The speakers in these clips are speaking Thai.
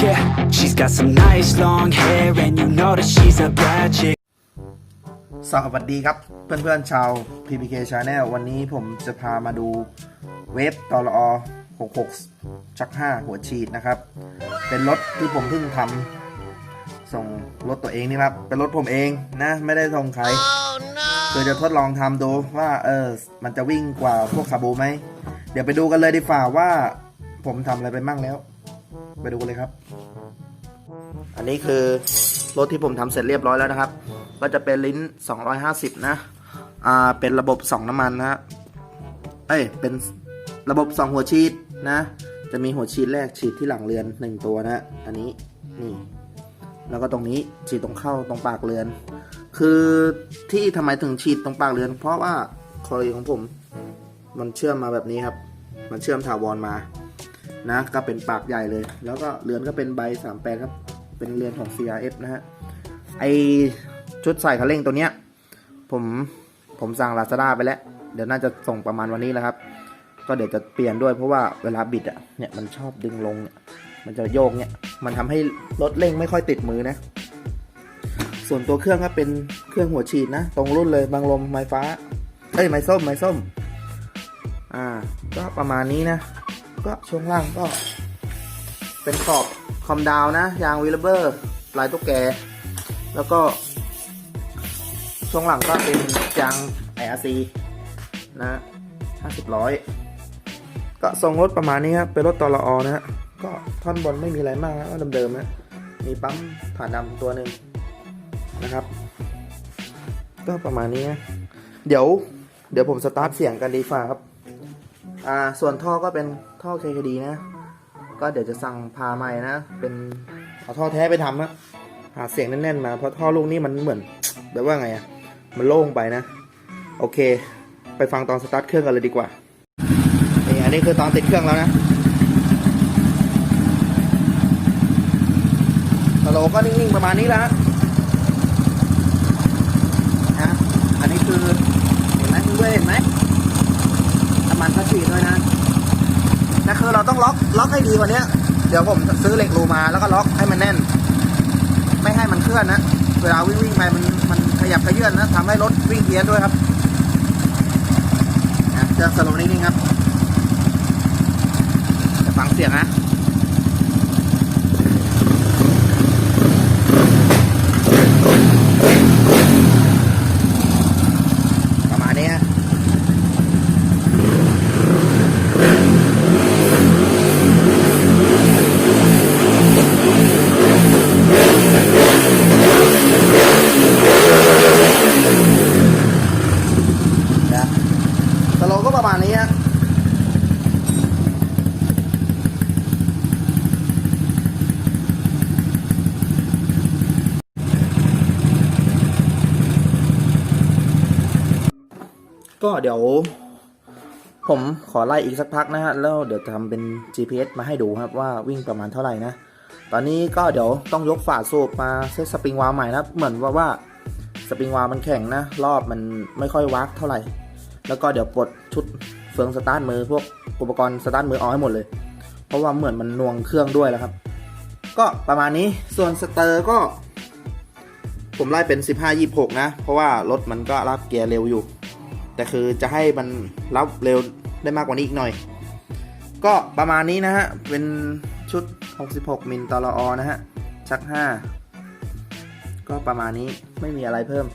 She's got some nice long hair, and you know that she's a bad chick. สวัสดีครับ เพื่อนๆชาว PPK Channel วันนี้ผมจะพามาดูเวฟตลอ66 ชัก 5 หัวฉีดนะครับ เป็นรถที่ผมเพิ่งทำส่งรถตัวเองนี่ครับ เป็นรถผมเองนะ ไม่ได้ส่งใครคือจะทดลองทำดูว่าเออ มันจะวิ่งกว่าพวกคาบูไหม เดี๋ยวไปดูกันเลยดีฝ่าว่าผมทำอะไรไปมั่งแล้ว ไปดูกันเลยครับ อันนี้คือรถที่ผมทำเสร็จเรียบร้อยแล้วนะครับ ก็จะเป็นลิ้น 250 นะ อ่า เป็นระบบ 2 น้ำมันนะฮะ เอ้ย เป็นระบบ 2 หัวฉีดนะ จะมีหัวฉีดแรกฉีดที่หลังเรือน 1 ตัวนะ อันนี้ นี่ แล้วก็ตรงนี้ฉีดตรงเข้าตรงปากเรือน คือที่ทำไมถึงฉีดตรงปากเรือน เพราะว่าคอยของผม มันเชื่อมมาแบบนี้ครับ มันเชื่อมถาวรมา นะ ก็เป็นปากใหญ่เลย แล้วก็เรือนก็เป็นใบ38ครับ เป็นเรือนของ CRF นะฮะ ไอชุดใส่คันเร่งตัวเนี้ย ผมผมสั่งลาซาด้าไปแล้ว เดี๋ยวน่าจะส่งประมาณวันนี้แล้วครับ ก็เดี๋ยวจะเปลี่ยนด้วยเพราะว่าเวลาบิดอะ เนี่ยมันชอบดึงลงเนี่ย มันจะโยกเนี่ย มันทำให้รถเร่งไม่ค่อยติดมือนะ ส่วนตัวเครื่องก็เป็นเครื่องหัวฉีดนะ ตรงรุ่นเลยบางลมไม้ฟ้า เอ้ยไม้ส้มไม้ส้ม อ่า ก็ประมาณนี้นะ ก็ช่วงล่างก็ เป็นขอบคอมดาวนะ ยางวีลเบอร์ลายตุ๊กแก แล้วก็ ช่วงหลังก็เป็นยาง IRC นะ50ร้อยก็ทรงรถประมาณนี้ครับเป็นรถตลออนะฮะก็ท่อนบนไม่มีอะไรมากนะก็เดิมๆนะมีปั๊มผ่านดำตัวหนึ่งนะครับ ก็ประมาณนี้นะเดี๋ยว เดี๋ยวผมสตาร์ทเสียงกันดีฟ้าครับ อ่าส่วนท่อก็เป็นท่อ KKD นะ ก็เดี๋ยวจะสั่งพาใหม่นะ เป็นเอาท่อแท้ไปทำนะหาเสียงแน่นๆมา เพราะท่อลูกนี้มันเหมือนแบบว่าไงอะมันโล่งไปนะ โอเค ไปฟังตอนสตาร์ทเครื่องกันเลยดีกว่านี่อันนี้คือตอนติดเครื่องแล้วนะฮัลโหลก็นิ่งๆประมาณนี้แล้วฮะฮะอันนี้คือเห็นไหมคุณด้วยเห็นไหม น้ำมันพัชชีด้วยนะนะคือเราต้องล็อกล็อกให้ดีกว่านี้เดี๋ยวผมซื้อเหล็กรูมาแล้วก็ล็อกให้มันแน่น ไม่ให้มันเคลื่อนนะเวลาวิ่งวิ่งไปมันมันขยับขยื่นนะทำให้รถวิ่งเพี้ยนด้วยครับนะเครื่อสโลว์นิ่งครับจะฟังเสียงนะมาณนี้ฮะ นะ สโลว์ก็ประมานี้ฮะก็เดี๋ยวผมขอไล่อีกสักพักนะฮะ แล้วเดี๋ยวทำเป็น GPS มาให้ดูครับว่าวิ่งประมาณเท่าไหร่นะ ตอนนี้ก็เดี๋ยวต้องยกฝาสูบมาเซตสปริงวาล์วใหม่นะ เหมือนว่าว่าสปริงวาล์วมันแข็งนะ รอบมันไม่ค่อยวักเท่าไหร่ แล้วก็เดี๋ยวปลดชุดเฟืองสตาร์ทมือพวกอุปกรณ์สตาร์ทมือออกให้หมดเลย เพราะว่าเหมือนมันน่วงเครื่องด้วยแล้วครับ ก็ประมาณนี้ส่วนสเตอร์ก็ ผมไล่เป็น 15 26 นะ เพราะว่ารถมันก็รับเกียร์เร็วอยู่ แต่คือจะให้มันรับเร็วได้มากกว่านี้อีกหน่อย ก็ประมาณนี้นะฮะ เป็นชุด 66มิลตลอนะฮะชัก 5 ก็ประมาณนี้ไม่มีอะไรเพิ่ม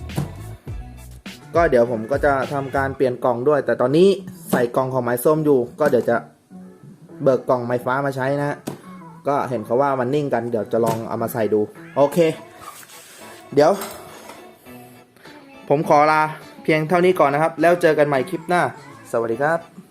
ก็เดี๋ยวผมก็จะทำการเปลี่ยนกล่องด้วย แต่ตอนนี้ใส่กล่องของไม้ส้มอยู่ ก็เดี๋ยวจะเบิกกล่องไม้ฟ้ามาใช้นะฮะก็เห็นเขาว่ามันนิ่งกัน เดี๋ยวจะลองเอามาใส่ดู โอเค เดี๋ยว ผมขอลาเพียงเท่านี้ก่อนนะครับ แล้วเจอกันใหม่คลิปหน้า สวัสดีครับ